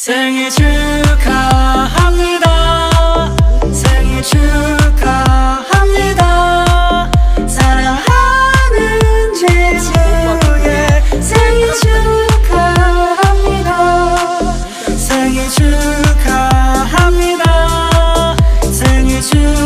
생일 축하합니다. 생일 축하합니다. 사랑하는 제주의 생일 축하합니다. 생일 축하합니다. 생일 축하합니다